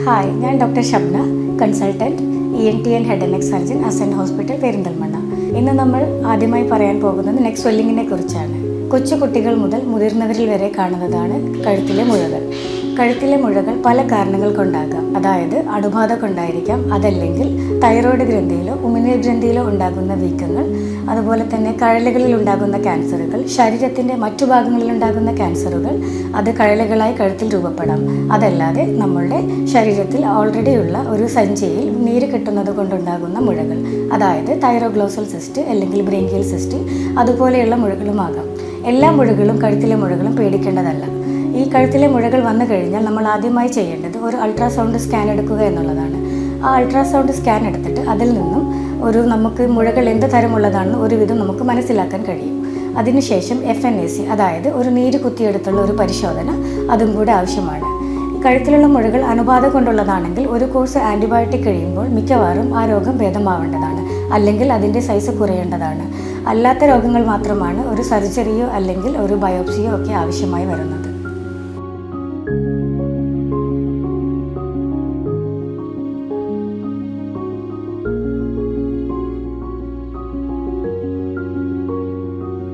Hi ഞാൻ doctor Shabna consultant E N T and head and neck surgeon Asan hospital Perinthalmanna ഇന്ന് നമ്മൾ ആദ്യമായി പറയാൻ പോകുന്നത് നെക് സ്വെല്ലിങ്ങിനെ കുറിച്ചാണ്. കൊച്ചു കുട്ടികൾ മുതൽ മുതിർന്നവരിൽ വരെ കാണുന്നതാണ് കഴുത്തിലെ മുഴകൾ. കഴുത്തിലെ മുഴകൾ പല കാരണങ്ങൾ കൊണ്ടാകാം. അതായത് അണുബാധ കൊണ്ടായിരിക്കാം അതല്ലെങ്കിൽ തൈറോയ്ഡ് ഗ്രന്ഥിയിലോ ഉമിനീർ ഗ്രന്ഥിയിലോ ഉണ്ടാകുന്ന വീക്കങ്ങൾ അതുപോലെ തന്നെ കഴലുകളിൽ ഉണ്ടാകുന്ന ക്യാൻസറുകൾ ശരീരത്തിന്റെ മറ്റു ഭാഗങ്ങളിൽ ഉണ്ടാകുന്ന ക്യാൻസറുകൾ അത് കഴലുകളായി കഴുത്തിൽ രൂപപ്പെടാം. അതല്ലാതെ നമ്മളുടെ ശരീരത്തിൽ ഓൾറെഡി ഉള്ള ഒരു സഞ്ചിയിൽ നീര് കിട്ടുന്നത് കൊണ്ടുണ്ടാകുന്ന മുഴകൾ അതായത് തൈറോഗ്ലോസൽ സിസ്റ്റ് അല്ലെങ്കിൽ ബ്രെയിൻകിയൽ സിസ്റ്റ് അതുപോലെയുള്ള മുഴകളുമാകാം. എല്ലാ മുഴകളും കഴുത്തിലെ മുഴകളും പേടിക്കേണ്ടതല്ല. ഈ കഴുത്തിലെ മുഴകൾ വന്നു കഴിഞ്ഞാൽ നമ്മൾ ആദ്യമായി ചെയ്യേണ്ടത് ഒരു അൾട്രാസൗണ്ട് സ്കാൻ എടുക്കുക എന്നുള്ളതാണ്. ആ അൾട്രാസൗണ്ട് സ്കാൻ എടുത്തിട്ട് അതിൽ നിന്നും ഒരു നമുക്ക് മുഴകൾ എന്ത് തരമുള്ളതാണെന്ന് ഒരുവിധം നമുക്ക് മനസ്സിലാക്കാൻ കഴിയും. അതിനുശേഷം എഫ് എൻ എ സി അതായത് ഒരു നീര് കുത്തിയെടുത്തുള്ള ഒരു പരിശോധന അതും കൂടെ ആവശ്യമാണ്. കഴുത്തിലുള്ള മുഴകൾ അണുബാധ കൊണ്ടുള്ളതാണെങ്കിൽ ഒരു കോഴ്സ് ആന്റിബയോട്ടിക് കഴിയുമ്പോൾ മിക്കവാറും ആ രോഗം ഭേദമാവേണ്ടതാണ്. അല്ലെങ്കിൽ അതിന്റെ സൈസ് കുറയേണ്ടതാണ്. അല്ലാത്ത രോഗങ്ങൾ മാത്രമാണ് ഒരു സർജറിയോ അല്ലെങ്കിൽ ഒരു ബയോപ്സിയോ ഒക്കെ ആവശ്യമായി വരുന്നത്.